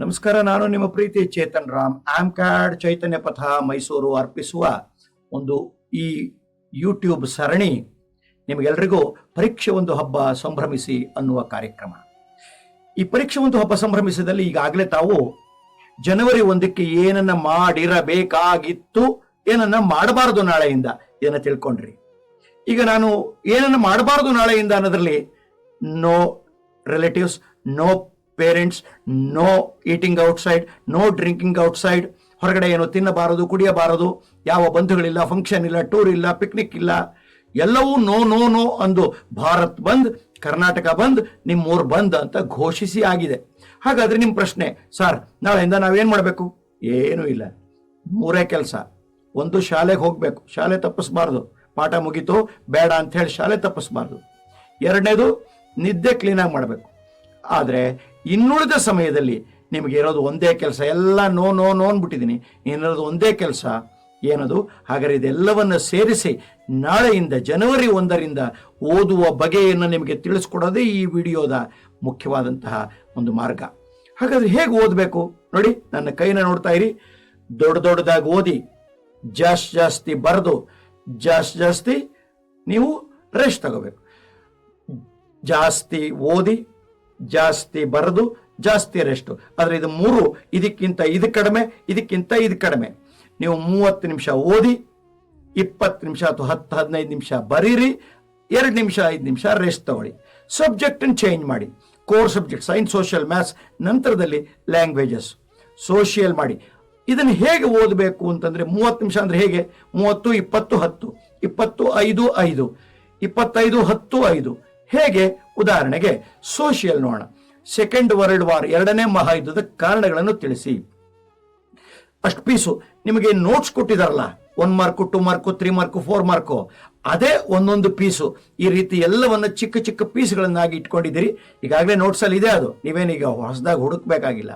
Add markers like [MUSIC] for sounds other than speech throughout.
ನಮಸ್ಕಾರ, ನಾನು ನಿಮ್ಮ ಪ್ರೀತಿ ಚೇತನ್ ರಾಮ್. ಆಮ್ ಕಾರ್ಡ್ ಚೈತನ್ಯ ಪಥ ಮೈಸೂರು ಅರ್ಪಿಸುವ ಒಂದು ಈ ಯೂಟ್ಯೂಬ್ ಸರಣಿ ನಿಮಗೆಲ್ಲರಿಗೂ ಪರೀಕ್ಷೆ ಒಂದು ಹಬ್ಬ ಸಂಭ್ರಮಿಸಿ ಅನ್ನುವ ಕಾರ್ಯಕ್ರಮ. ಈ ಪರೀಕ್ಷೆ ಒಂದು ಹಬ್ಬ ಸಂಭ್ರಮಿಸಿದಲ್ಲಿ ಈಗಾಗಲೇ ತಾವು ಜನವರಿ ಒಂದಕ್ಕೆ ಏನನ್ನ ಮಾಡಿರಬೇಕಾಗಿತ್ತು, ಏನನ್ನ ಮಾಡಬಾರದು ನಾಳೆಯಿಂದ ಇದನ್ನ ತಿಳ್ಕೊಂಡ್ರಿ. ಈಗ ನಾನು ಏನನ್ನ ಮಾಡಬಾರದು ನಾಳೆಯಿಂದ ಅನ್ನೋದ್ರಲ್ಲಿ no relatives no parents no eating outside no drinking outside ಹೊರಗಡೆ ಏನು ತಿನ್ನಬಾರದು, ಕುಡಿಯಬಾರದು, ಯಾವ ಬಂಧುಗಳಿಲ್ಲ ಫಂಕ್ಷನ್ ಇಲ್ಲ ಟೂರ್ ಇಲ್ಲ ಪಿಕ್ನಿಕ್ ಇಲ್ಲ, ಎಲ್ಲವೂ ನೋ ನೋ ನೋ ಅಂದು ಭಾರತ್ ಬಂದ್, ಕರ್ನಾಟಕ ಬಂದ್, ನಿಮ್ಮೂರು ಬಂದ್ ಅಂತ ಘೋಷಿಸಿ ಆಗಿದೆ. ಹಾಗಾದ್ರೆ ನಿಮ್ಮ ಪ್ರಶ್ನೆ, ಸರ್, ನಾಳೆಯಿಂದ ನಾವೇನು ಮಾಡಬೇಕು? ಏನೂ ಇಲ್ಲ. ಮೂರೇ ಕೆಲಸ. ಒಂದು, ಶಾಲೆಗೆ ಹೋಗಬೇಕು. ಶಾಲೆ ತಪ್ಪಿಸ್ಬಾರ್ದು. ಪಾಠ ಮುಗೀತು, ಬೇಡ ಅಂತ ಹೇಳಿ ಶಾಲೆ ತಪ್ಪಿಸ್ಬಾರ್ದು. ಎರಡನೇದು, ನಿದ್ದೆ ಕ್ಲೀನಾಗಿ ಮಾಡಬೇಕು. ಆದರೆ ಇನ್ನುಳಿದ ಸಮಯದಲ್ಲಿ ನಿಮಗೆ ಇರೋದು ಒಂದೇ ಕೆಲಸ. ಎಲ್ಲ ನೋ ನೋ ನೋ ಅನ್ಬಿಟ್ಟಿದ್ದೀನಿ ಏನಿರೋದು ಒಂದೇ ಕೆಲಸ ಏನದು? ಹಾಗಾದರೆ ಇದೆಲ್ಲವನ್ನು ಸೇರಿಸಿ ನಾಳೆಯಿಂದ ಜನವರಿ ಒಂದರಿಂದ ಓದುವ ಬಗೆಯನ್ನು ನಿಮಗೆ ತಿಳಿಸ್ಕೊಡೋದೇ ಈ ವಿಡಿಯೋದ ಮುಖ್ಯವಾದಂತಹ ಒಂದು ಮಾರ್ಗ. ಹಾಗಾದ್ರೆ ಹೇಗೆ ಓದಬೇಕು? ನೋಡಿ, ನನ್ನ ಕೈನ ನೋಡ್ತಾ ಇರಿ. ದೊಡ್ಡ ದೊಡ್ಡದಾಗಿ ಓದಿ, ಜಾಸ್ತಿ ಜಾಸ್ತಿ ಬರೆದು, ಜಾಸ್ತಿ ಜಾಸ್ತಿ ನೀವು ರೆಸ್ಟ್ ತಗೋಬೇಕು. ಜಾಸ್ತಿ ಓದಿ ಜಾಸ್ತಿ ಬರೆದು, ಜಾಸ್ತಿ ರೆಸ್ಟು ಆದರೆ ಇದು ಮೂರು, ಇದಕ್ಕಿಂತ ಇದು ಕಡಿಮೆ, ಇದಕ್ಕಿಂತ ಇದು ಕಡಿಮೆ. ನೀವು ಮೂವತ್ತು ನಿಮಿಷ ಓದಿ, ಇಪ್ಪತ್ತು ನಿಮಿಷ ಅಥವಾ ಹತ್ತು, ಹದಿನೈದು ನಿಮಿಷ ಬರೀರಿ, ಎರಡು ನಿಮಿಷ, ಐದು ನಿಮಿಷ ರೆಸ್ಟ್ ತಗೊಳ್ಳಿ. ಸಬ್ಜೆಕ್ಟನ್ನು ಚೇಂಜ್ ಮಾಡಿ. Core subject science social maths ನಂತರದಲ್ಲಿ ಲ್ಯಾಂಗ್ವೇಜಸ್ ಸೋಷಿಯಲ್ ಮಾಡಿ. ಇದನ್ನು ಹೇಗೆ ಓದಬೇಕು ಅಂತಂದ್ರೆ ಮೂವತ್ತು ನಿಮಿಷ ಅಂದ್ರೆ ಹೇಗೆ? ಮೂವತ್ತು, ಇಪ್ಪತ್ತು, ಹತ್ತು. ಇಪ್ಪತ್ತು, ಐದು ಐದು. ಇಪ್ಪತ್ತೈದು, ಹತ್ತು, ಐದು. ಹೇಗೆ? ಉದಾಹರಣೆಗೆ ಸೋಷಿಯಲ್ ನೋಡೋಣ. ಸೆಕೆಂಡ್ ವರ್ಲ್ಡ್ ವಾರ್ ಎರಡನೇ ಮಹಾಯುದ್ಧದ ಕಾರಣಗಳನ್ನು ತಿಳಿಸಿ. ಅಷ್ಟು ಪೀಸು, ನಿಮಗೆ notes ಕೊಟ್ಟಿದಾರಲ್ಲ one mark two mark three mark four mark ಅದೇ ಒಂದೊಂದು ಪೀಸು. ಈ ರೀತಿ ಎಲ್ಲವನ್ನು ಚಿಕ್ಕ ಚಿಕ್ಕ ಪೀಸ್ಗಳನ್ನಾಗಿ ಇಟ್ಕೊಂಡಿದ್ದೀರಿ. ಈಗಾಗಲೇ ನೋಟ್ಸಲ್ಲಿ ಇದೆ ಅದು. ನೀವೇನೀಗ ಹೊಸದಾಗಿ ಹುಡುಕ್ಬೇಕಾಗಿಲ್ಲ.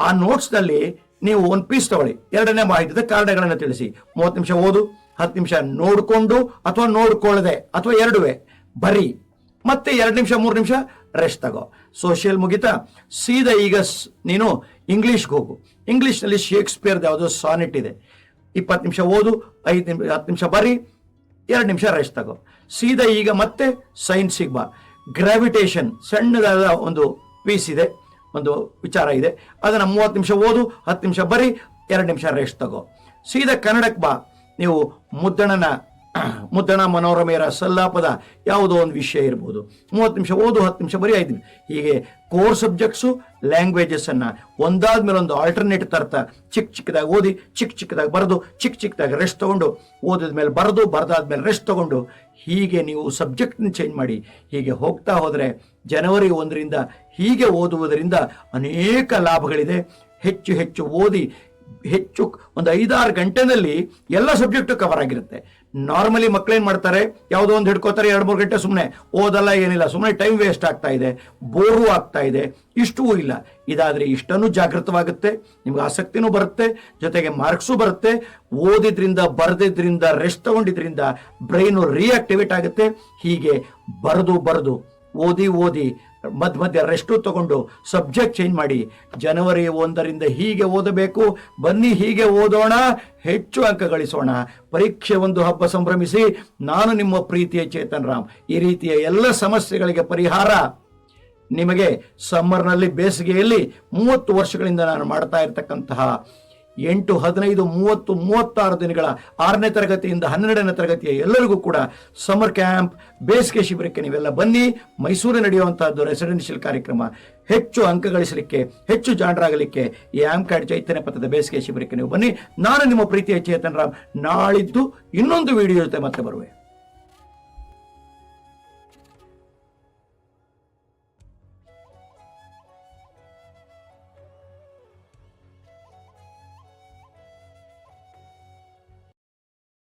ಆ ನೋಟ್ಸ್ನಲ್ಲಿ ನೀವು ಒಂದು ಪೀಸ್ ತಗೊಳ್ಳಿ. ಎರಡನೇ ಮಾಹಿತಿದ ಕಾರಣಗಳನ್ನು ತಿಳಿಸಿ. ಮೂವತ್ತು ನಿಮಿಷ ಓದು, ಹತ್ತು ನಿಮಿಷ ನೋಡಿಕೊಂಡು, ಅಥವಾ ನೋಡಿಕೊಳ್ಳದೆ, ಅಥವಾ ಎರಡುವೆ. ಬರೀ. ಮತ್ತೆ ಎರಡು ನಿಮಿಷ, ಮೂರು ನಿಮಿಷ ರೆಸ್ಟ್ ತಗೋ. ಸೋಷಿಯಲ್ ಮುಗಿತಾ? ಸೀದಾ ಈಗ ನೀನು ಇಂಗ್ಲೀಷ್ಗೆ ಹೋಗು. ಇಂಗ್ಲೀಷ್ನಲ್ಲಿ ಶೇಕ್ಸ್ಪಿಯರ್ದು ಯಾವುದೋ ಸಾನೆಟ್ ಇದೆ. ಇಪ್ಪತ್ತು ನಿಮಿಷ ಓದು, ಐದು ನಿಮಿಷ ಹತ್ತು ನಿಮಿಷ ಬರೀ ಎರಡು ನಿಮಿಷ ರೆಸ್ಟ್ ತಗೋ. ಸೀದಾ ಈಗ ಮತ್ತೆ ಸೈನ್ಸಿಗೆ ಬಾ. ಗ್ರಾವಿಟೇಷನ್ ಸಣ್ಣದಾದ ಒಂದು ಪೀಸ್ ಇದೆ, ಒಂದು ವಿಚಾರ ಇದೆ. ಅದನ್ನು ಮೂವತ್ತು ನಿಮಿಷ ಓದು, ಹತ್ತು ನಿಮಿಷ ಬರೀ ಎರಡು ನಿಮಿಷ ರೆಸ್ಟ್ ತಗೋ. ಸೀದಾ ಕನ್ನಡಕ್ಕೆ ಬಾ. ನೀವು ಮುದ್ದಣನ [CLEARS THROAT] ಮುದ್ದಣ ಮನೋರಮೆಯರ ಸಲ್ಲಾಪದ ಯಾವುದೋ ಒಂದು ವಿಷಯ ಇರ್ಬೋದು. ಮೂವತ್ತು ನಿಮಿಷ ಓದು, ಹತ್ತು ನಿಮಿಷ ಬರೀ ಐದು ಹೀಗೆ ಕೋರ್ ಸಬ್ಜೆಕ್ಟ್ಸು ಲ್ಯಾಂಗ್ವೇಜಸ್ಸನ್ನು ಒಂದಾದ ಮೇಲೆ ಒಂದು ಆಲ್ಟರ್ನೇಟ್ ತರ್ತಾ ಚಿಕ್ಕ ಚಿಕ್ಕದಾಗಿ ಓದಿ ಚಿಕ್ಕ ಚಿಕ್ಕದಾಗಿ ಬರೆದು ಚಿಕ್ಕ ಚಿಕ್ಕದಾಗಿ ರೆಸ್ಟ್ ತಗೊಂಡು, ಓದಿದ ಮೇಲೆ ಬರೆದು ಬರೆದಾದ್ಮೇಲೆ ರೆಸ್ಟ್ ತಗೊಂಡು, ಹೀಗೆ ನೀವು ಸಬ್ಜೆಕ್ಟ್ನ ಚೇಂಜ್ ಮಾಡಿ, ಹೀಗೆ ಹೋಗ್ತಾ ಹೋದರೆ ಜನವರಿ ಒಂದರಿಂದ ಹೀಗೆ ಓದುವುದರಿಂದ ಅನೇಕ ಲಾಭಗಳಿದೆ. ಹೆಚ್ಚು ಹೆಚ್ಚು ಓದಿ, ಹೆಚ್ಚು ಒಂದು ಐದಾರು ಗಂಟೆನಲ್ಲಿ ಎಲ್ಲ ಸಬ್ಜೆಕ್ಟು ಕವರ್ ಆಗಿರುತ್ತೆ. ನಾರ್ಮಲಿ ಮಕ್ಕಳೇನು ಮಾಡ್ತಾರೆ? ಯಾವುದೋ ಒಂದು ಹಿಡ್ಕೋತಾರೆ, ಎರಡು, ಮೂರು ಗಂಟೆ ಸುಮ್ಮನೆ ಓದಲ್ಲ, ಏನಿಲ್ಲ ಸುಮ್ಮನೆ ಟೈಮ್ ವೇಸ್ಟ್ ಆಗ್ತಾ ಇದೆ ಬೋರು ಆಗ್ತಾ ಇದೆ, ಇಷ್ಟೂ ಇಲ್ಲ. ಇದಾದರೆ ಇಷ್ಟನ್ನು ಜಾಗೃತವಾಗುತ್ತೆ, ನಿಮ್ಗೆ ಆಸಕ್ತಿನೂ ಬರುತ್ತೆ, ಜೊತೆಗೆ ಮಾರ್ಕ್ಸು ಬರುತ್ತೆ. ಓದಿದ್ರಿಂದ, ಬರೆದಿದ್ರಿಂದ ರೆಸ್ಟ್ ತಗೊಂಡಿದ್ರಿಂದ ಬ್ರೈನು ರಿಯಾಕ್ಟಿವೇಟ್ ಆಗುತ್ತೆ. ಹೀಗೆ ಬರೆದು ಬರೆದು, ಓದಿ ಓದಿ ಮಧ್ಯ ಮಧ್ಯ ರೆಸ್ಟು ತಗೊಂಡು ಸಬ್ಜೆಕ್ಟ್ ಚೇಂಜ್ ಮಾಡಿ. ಜನವರಿ ಒಂದರಿಂದ ಹೀಗೆ ಓದಬೇಕು, ಬನ್ನಿ ಹೀಗೆ ಓದೋಣ, ಹೆಚ್ಚು ಅಂಕ ಗಳಿಸೋಣ. ಪರೀಕ್ಷೆ ಒಂದು ಹಬ್ಬ ಸಂಭ್ರಮಿಸಿ, ನಾನು ನಿಮ್ಮ ಪ್ರೀತಿಯ ಚೇತನ್ ರಾಮ್. ಈ ರೀತಿಯ ಎಲ್ಲ ಸಮಸ್ಯೆಗಳಿಗೆ ಪರಿಹಾರ ನಿಮಗೆ ಸಮ್ಮರ್ನಲ್ಲಿ ಬೇಸಿಗೆಯಲ್ಲಿ ಮೂವತ್ತು ವರ್ಷಗಳಿಂದ ನಾನು ಮಾಡ್ತಾ ಇರತಕ್ಕಂತಹ ಎಂಟು, ಹದಿನೈದು, ಮೂವತ್ತು, ಮೂವತ್ತಾರು ದಿನಗಳ ಆರನೇ ತರಗತಿಯಿಂದ ಹನ್ನೆರಡನೇ ತರಗತಿಯ ಎಲ್ಲರಿಗೂ ಕೂಡ ಸಮ್ಮರ್ ಕ್ಯಾಂಪ್, ಬೇಸಿಗೆ ಶಿಬಿರಕ್ಕೆ ನೀವೆಲ್ಲ ಬನ್ನಿ. ಮೈಸೂರು ನಡೆಯುವಂತಹದ್ದು ರೆಸಿಡೆನ್ಷಿಯಲ್ ಕಾರ್ಯಕ್ರಮ ಹೆಚ್ಚು ಅಂಕ ಗಳಿಸಲಿಕ್ಕೆ ಹೆಚ್ಚು ಜಾಣರಾಗಲಿಕ್ಕೆ ಈ ಆಮ್ ಕಾರ್ಡ್ ಚೈತನ್ಯ ಪಥದ ಬೇಸಿಗೆ ಶಿಬಿರಕ್ಕೆ ನೀವು ಬನ್ನಿ. ನಾನು ನಿಮ್ಮ ಪ್ರೀತಿಯ ಚೇತನ್ ರಾಮ್. ನಾಳಿದ್ದು ಇನ್ನೊಂದು ವಿಡಿಯೋ ಜೊತೆ ಮತ್ತೆ ಬರುವೆ.